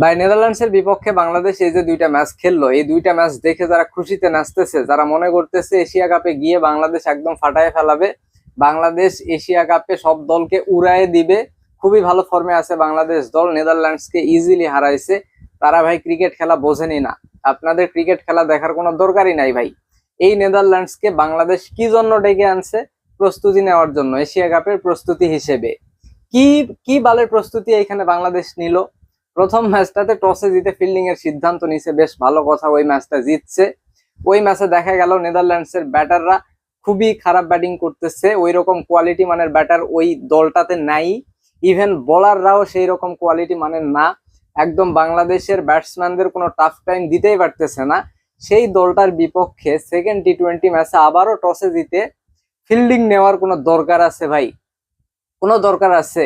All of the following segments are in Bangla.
ভাই, নেদারল্যান্ডসের বিপক্ষে বাংলাদেশ এই যে দুইটা ম্যাচ খেললো, এই দুইটা ম্যাচ দেখে যারা খুশিতে নাচতেছে, যারা মনে করতেছে এশিয়া কাপে গিয়ে বাংলাদেশ একদম ফাটায় ফেলাবে, বাংলাদেশ এশিয়া কাপে সব দলকে উড়ায় দিবে, খুবই ভালো ফর্মে আছে বাংলাদেশ দল, নেদারল্যান্ডসকে ইজিলি হারাইছে। তারা ভাই ক্রিকেট খেলা বোঝেনি না। আপনাদের ক্রিকেট খেলা দেখার কোনো দরকারই নাই ভাই। এই নেদারল্যান্ডসকে বাংলাদেশ কি জন্য ডেকে আনছে? প্রস্তুতি নেওয়ার জন্য, এশিয়া কাপের প্রস্তুতি হিসেবে। কি কি বালের প্রস্তুতি এখানে বাংলাদেশ নিল? প্রথম ম্যাচটাতে টসে জিতে ফিল্ডিং এর সিদ্ধান্ত নিছে বেশ ভালো কথা ওই ম্যাচটা জিতছে। ওই ম্যাচে দেখা গেল নেদারল্যান্ডস এর ব্যাটাররা খুবই খারাপ ব্যাটিং করতেছে ওই রকম কোয়ালিটি মানের ব্যাটার ওই দলটাতে নাই। ইভেন বোলাররাও সেই রকম কোয়ালিটি মানের না। একদম বাংলাদেশের ব্যাটসম্যানদের কোনো টাফ টাইম দিতেই পারতেছে না। সেই দলটার বিপক্ষে সেকেন্ড টি টোয়েন্টি ম্যাচে আবারও টসে জিতে ফিল্ডিং নেওয়ার কোনো দরকার আছে ভাই? কোনো দরকার আছে?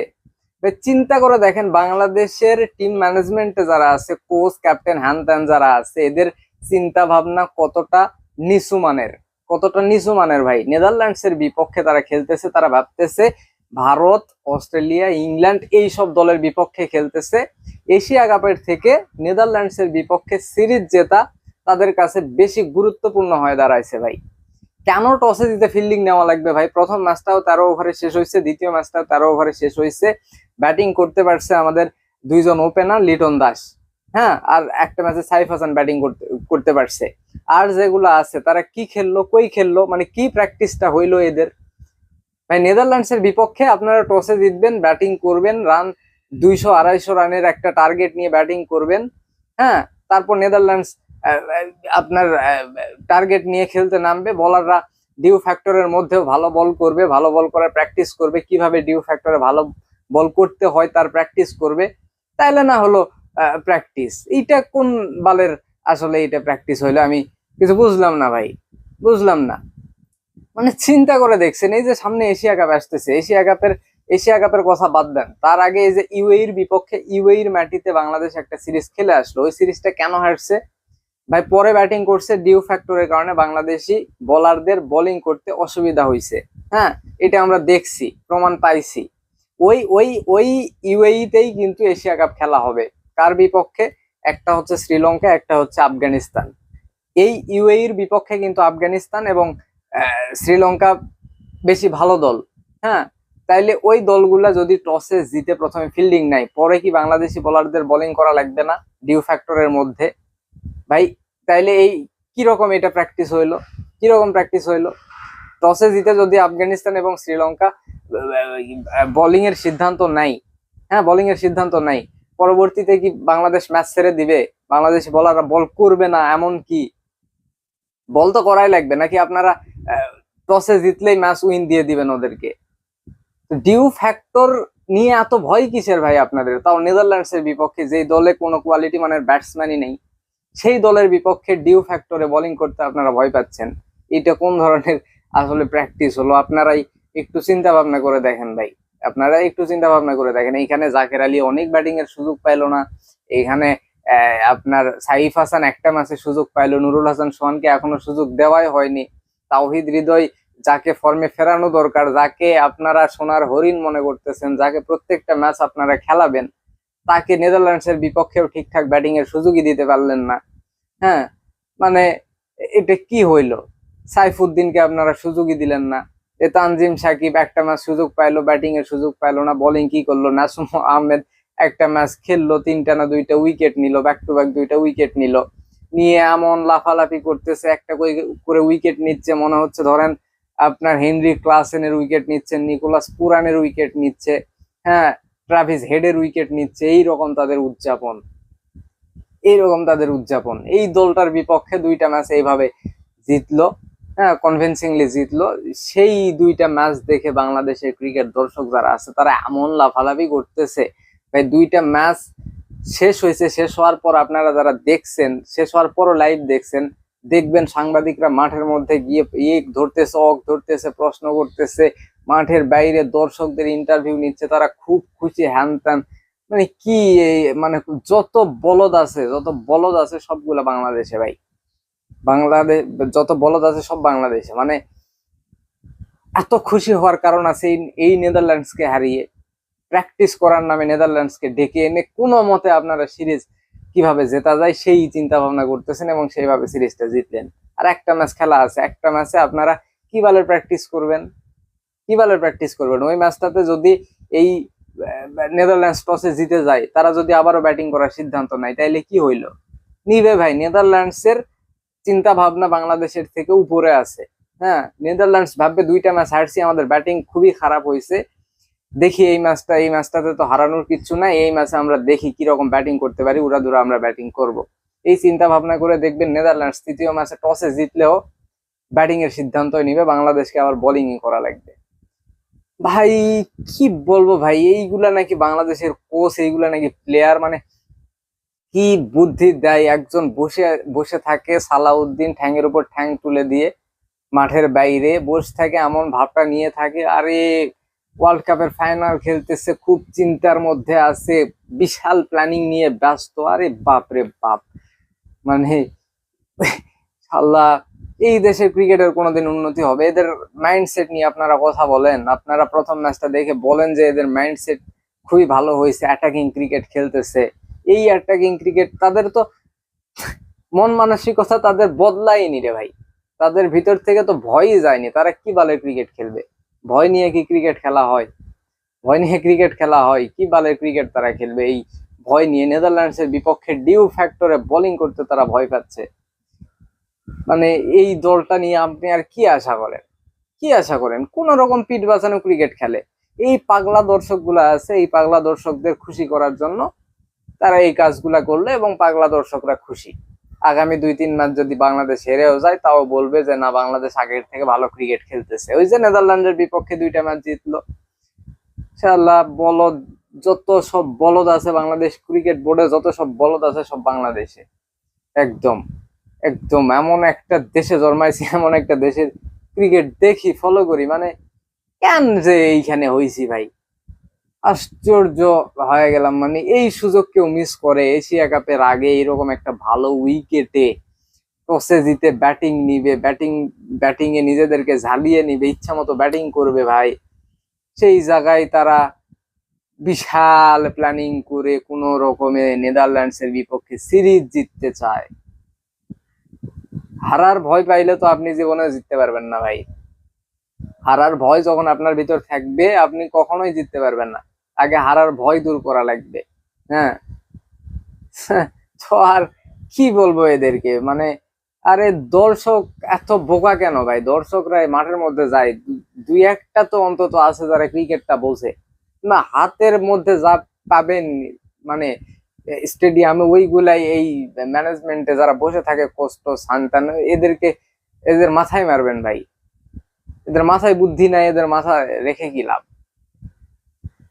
চিন্তা করে দেখেন, বাংলাদেশের টিম ম্যানেজমেন্টে যারা আছে কোচ ক্যাপ্টেন হ্যান যারা আছে, এদের চিন্তা ভাবনা কতটা নিচু মানের? কতটা নিচু মানের ভাই? নেদারল্যান্ডস এর বিপক্ষে তারা খেলতেছে, তারা ভাবতেছে ভারত, অস্ট্রেলিয়া, ইংল্যান্ড এই সব দলের বিপক্ষে খেলতেছে। এশিয়া কাপের থেকে নেদারল্যান্ডস এর বিপক্ষে সিরিজ জেতা তাদের কাছে বেশি গুরুত্বপূর্ণ হয়ে দাঁড়াইছে ভাই। কেন টসে দিতে ফিল্ডিং নেওয়া লাগবে ভাই? প্রথম ম্যাচটাও তেরো ওভারে শেষ হয়েছে, দ্বিতীয় ম্যাচটাও তেরো ওভারে শেষ হয়েছে। ব্যাটিং করতে পারছে আমাদের দুইজন ওপেনার লিটন দাস। হ্যাঁ? আর একটা ম্যাচে সাইফ হাসান ব্যাটিং করতে করতে পারছে। আর যেগুলো আছে, তারা কি খেললো, কই খেললো মানে কি প্র্যাকটিসটা হইল এদের? ভাই নেদারল্যান্ডস এর বিপক্ষে আপনারা টসে জিতবেন ব্যাটিং করবেন রান দুইশো আড়াইশো রানের একটা টার্গেট নিয়ে ব্যাটিং করবেন। হ্যাঁ? তারপর নেদারল্যান্ডস আপনার টার্গেট নিয়ে খেলতে নামবে বলাররা ডিউ ফ্যাক্টরের মধ্যেও ভালো বল করবে, ভালো বল করার প্র্যাকটিস করবে, কীভাবে ডিউ ফ্যাক্টরে ভালো বল করতে হয় তার প্র্যাকটিস করবে, তাইলে না হলো প্র্যাকটিস এইটা কোন বালের আসলে এটা প্র্যাকটিস হইল আমি কিছু বুঝলাম না ভাই, বুঝলাম না। মানে চিন্তা করে দেখছেন, এই যে সামনে এশিয়া কাপ আসতেছে, এশিয়া কাপের এশিয়া কাপের কথা বাদ দেন। তার আগে এই যে ইউএইর বিপক্ষে, ইউএইর মাটিতে বাংলাদেশ একটা সিরিজ খেলে আসলো, ওই সিরিজটা কেন হারছে? ভাই, পরে ব্যাটিং করছে ডিউ ফ্যাক্টরের কারণে বাংলাদেশি বোলারদের বোলিং করতে অসুবিধা হয়েছে হ্যাঁ এটা আমরা দেখছি, প্রমাণ পাইছি। ওই ওই ওই ইউএইতেই কিন্তু এশিয়া কাপ খেলা হবে। কার বিপক্ষে? একটা হচ্ছে শ্রীলঙ্কা একটা হচ্ছে আফগানিস্তান এই ইউএইর বিপক্ষে কিন্তু আফগানিস্তান এবং শ্রীলঙ্কা বেশি ভালো দল। হ্যাঁ তাইলে ওই দলগুলা যদি টসে জিতে প্রথমে ফিল্ডিং নাই পরে কি বাংলাদেশি বোলারদের বোলিং করা লাগবে না ডিউ ফ্যাক্টরের মধ্যে? ভাই, তাইলে এই কীরকম এটা প্র্যাকটিস হইল? কীরকম প্র্যাকটিস হইল? টসে জিতে যদি আফগানিস্তান এবং শ্রীলঙ্কা বোলিং এর সিদ্ধান্ত নাই হ্যাঁ বোলিং এর সিদ্ধান্ত নাই, পরবর্তীতে কি বাংলাদেশ ম্যাচ ছেড়ে দিবে? বাংলাদেশি বলাররা বল করবে না এমন কি? বল তো করাই লাগবে, নাকি আপনারা টসে জিতলেই ম্যাচ উইন দিয়ে দিবেন ওদেরকে? ডিউ ফ্যাক্টর নিয়ে এত ভয় কিসের ভাই আপনাদের? তাও নেদারল্যান্ডস এর বিপক্ষে যেই দলে কোনো কোয়ালিটি মানের ব্যাটসম্যানই নেই। সেই দলের বিপক্ষে ডিউ ফ্যাক্টরে বোলিং করতে আপনারা ভয় পাচ্ছেন। এটা কোন ধরনের আসলে প্র্যাকটিস হলো? আপনারাই একটু চিন্তা ভাবনা করে দেখেন ভাই। আপনারা একটু চিন্তা ভাবনা করে দেখেন। এইখানে জাকের আলী অনেক ব্যাটিং এর সুযোগ পাইলো না। এখানে আপনার সাইফ হাসান একটা ম্যাচে সুযোগ পাইলো। নুরুল হাসান সোহানকে এখনও সুযোগ দেওয়াই হয়নি। তাওহিদ হৃদয় যাকে ফর্মে ফেরানো দরকার, যাকে আপনারা সোনার হরিণ মনে করতেছেন, যাকে প্রত্যেকটা ম্যাচ আপনারা খেলাবেন তাকে নেদারল্যান্ডস এর বিপক্ষেও ঠিকঠাক ব্যাটিং এর সুযোগই দিতে পারলেন না। হ্যাঁ মানে এটা কি হইল? সাইফুদ্দিনকে আপনারা সুযোগই দিলেন না। এ তানজিম সাকিব একটা ম্যাচ সুযোগ পাইলো ব্যাটিং এর সুযোগ পাইলো না, বোলিং কি করল? নাসুম আহমেদ একটা ম্যাচ খেললো, তিনটা না দুইটা উইকেট নিল ব্যাক টু ব্যাক দুইটা উইকেট নিল। নিয়ে এমন লাফালাফি করতেছে, একটা করে উইকেট নিচ্ছে, মনে হচ্ছে ধরেন আপনার হেনরি ক্লাসেনের উইকেট নিচ্ছেন, নিকোলাস পুরানের উইকেট নিচ্ছে। হ্যাঁ ট্রাভিস হেডের উইকেট নিচ্ছে, এইরকম তাদের উদযাপন। এইরকম তাদের উদযাপন। এই দলটার বিপক্ষে দুইটা ম্যাচ এইভাবে জিতলো হ্যাঁ কনভিনসিংলি জিতলো। সেই দুইটা ম্যাচ দেখে বাংলাদেশের ক্রিকেট দর্শক যারা আছে, তারা এমন লাফালাফি করতেছে। ভাই, দুইটা ম্যাচ শেষ হয়েছে, শেষ হওয়ার পর আপনারা যারা দেখছেন, শেষ হওয়ার পরও লাইভ দেখছেন, দেখবেন সাংবাদিকরা মাঠের মধ্যে গিয়ে ইক ধরতেছে, অক ধরতেছে, প্রশ্ন করতেছে মাঠের বাইরে দর্শকদের ইন্টারভিউ নিচ্ছে, তারা খুব খুশি, হ্যান ত্যান। মানে কি মানে যত বলদ আছে, যত বলদ আছে সবগুলা বাংলাদেশে ভাই। বাংলাদেশ যত বলদ আছে সব বাংলাদেশে। মানে এত খুশি হওয়ার কারণ আছে এই- এই নেদারল্যান্ডসকে হারিয়ে। প্র্যাকটিস করার নামে নেদারল্যান্ডসকে ডেকে এনে কোনো মতে আপনারা সিরিজ কীভাবে জেতা যায়, সেই চিন্তা ভাবনা করতেছেন এবং সেইভাবে সিরিজটা জিতলেন। আর একটা ম্যাচ খেলা আছে, একটা ম্যাচে আপনারা কি বালের প্র্যাকটিস করবেন? কি বালের প্র্যাকটিস করবেন। ওই ম্যাচটাতে যদি এই নেদারল্যান্ডস টসে জিতে যায়, তারা যদি আবারও ব্যাটিং করার সিদ্ধান্ত নেয়, তাইলে কি হইল? নিবে ভাই নেদারল্যান্ডস এর চিন্তা ভাবনা বাংলাদেশের থেকে উপরে আছে। হ্যাঁ নেদারল্যান্ডস ভাববে দুইটা ম্যাচ হারছি, আমাদের ব্যাটিং খুবই খারাপ হয়েছে দেখি এই ম্যাচটা এই ম্যাচটাতে তো হারানোর কিচ্ছু নাই, এই ম্যাচে আমরা দেখি কি রকম ব্যাটিং করতে পারি উড়া দুরা আমরা ব্যাটিং করব। এই চিন্তা ভাবনা করে দেখবেন নেদারল্যান্ডস তৃতীয় ম্যাচে টসে জিতলেও ব্যাটিং এর সিদ্ধান্তই নিবে, বাংলাদেশকে আবার বোলিং করা লাগবে। ভাই, কি বলব ভাই? এইগুলা নাকি বাংলাদেশের কোচ এইগুলা নাকি প্লেয়ার মানে কি বুদ্ধি দেয়? একজন বসে বসে থাকে সালাউদ্দিন ঠ্যাংয়ের উপর ঠ্যাং তুলে দিয়ে মাঠের বাইরে, বসে থাকে, এমন ভাবটা নিয়ে থাকে, আরে ওয়ার্ল্ড কাপের ফাইনাল খেলতেছে, খুব চিন্তার মধ্যে আছে, বিশাল প্ল্যানিং নিয়ে ব্যস্ত, আরে বাপ রে বাপ! মানে আল্লাহ এই দেশের ক্রিকেটের কোনোদিন উন্নতি হবে? এদের মাইন্ডসেট নিয়ে আপনারা কথা বলেন। আপনারা প্রথম ম্যাচটা দেখে বলেন যে এদের মাইন্ডসেট খুবই ভালো হয়েছে অ্যাটাকিং ক্রিকেট খেলতেছে। এই অ্যাটাকিং ক্রিকেট তাদের তো মন মানসিকতা তাদের বদলায়নি রে ভাই। তাদের ভিতর থেকে তো ভয়ই যায়নি। তারা কি বালের ক্রিকেট খেলবে? ভয় নিয়ে কি ক্রিকেট খেলা হয়? ভয় নিয়ে ক্রিকেট খেলা হয়? কি বালের ক্রিকেট তারা খেলবে? এই ভয় নিয়ে নেদারল্যান্ডসের বিপক্ষে ডিউ ফ্যাক্টরে বোলিং করতে তারা ভয় পাচ্ছে। মানে এই দলটা নিয়ে আপনি আর কি আশা করেন? কি আশা করেন? কোন রকম পিঠ বাঁচানো ক্রিকেট খেলে। এই পাগলা দর্শক আছে, এই পাগলা দর্শকদের খুশি করার জন্য তারা এই কাজগুলা করল এবং পাগলা দর্শকরা খুশি। আগামী দুই, তিন ম্যাচ যদি বাংলাদেশ হেরেও যায়, তাও বলবে যে, না, বাংলাদেশ আগের থেকে ভালো ক্রিকেট খেলতেছে। ওই যে নেদারল্যান্ডের বিপক্ষে দুইটা ম্যাচ জিতলো। ইনশাআল্লাহ বলদ যত সব বলদ আছে বাংলাদেশ ক্রিকেট বোর্ডে যত সব বলদ আছে সব বাংলাদেশে। একদম। একদম এমন একটা দেশে জন্মাইছি, এমন একটা দেশের ক্রিকেট দেখি ফলো করি মানে কেন যে এইখানে হইছি ভাই? আশ্চর্য হয়ে গেলাম মানে এই সুযোগ কেউ মিস করে, এশিয়া কাপের আগে এরকম একটা ভালো উইকেটে টসে জিতে ব্যাটিং নিবে ব্যাটিং ব্যাটিং এ নিজেদেরকে ঝালিয়ে নিবে, ইচ্ছা মতো ব্যাটিং করবে ভাই। সেই জায়গায় তারা বিশাল প্ল্যানিং করে কোন রকমে নেদারল্যান্ডস এর বিপক্ষে সিরিজ জিততে চায়। হারার ভয় পাইলে তো আপনি জীবনে জিততে পারবেন না ভাই। হারার ভয় যখন আপনার ভিতর থাকবে, আপনি কখনোই জিততে পারবেন না। আগে হারার ভয় দূর করা লাগবে। হ্যাঁ? তো আর কি বলব এদেরকে? মানে আরে দর্শক এত বোকা কেন ভাই? দর্শকরা মাঠের মধ্যে যায়। দুই একটা তো অন্তত আছে যারা ক্রিকেটটা বোঝে। না, হাতের মধ্যে যা পাবেন মানে স্টেডিয়ামে ওইগুলাই এই ম্যানেজমেন্টে যারা বসে থাকে, কষ্ট সান্তান এদেরকে, এদের মাথায় মারবেন ভাই। এদের মাথায় বুদ্ধি নাই, এদের মাথায় রেখে কি লাভ?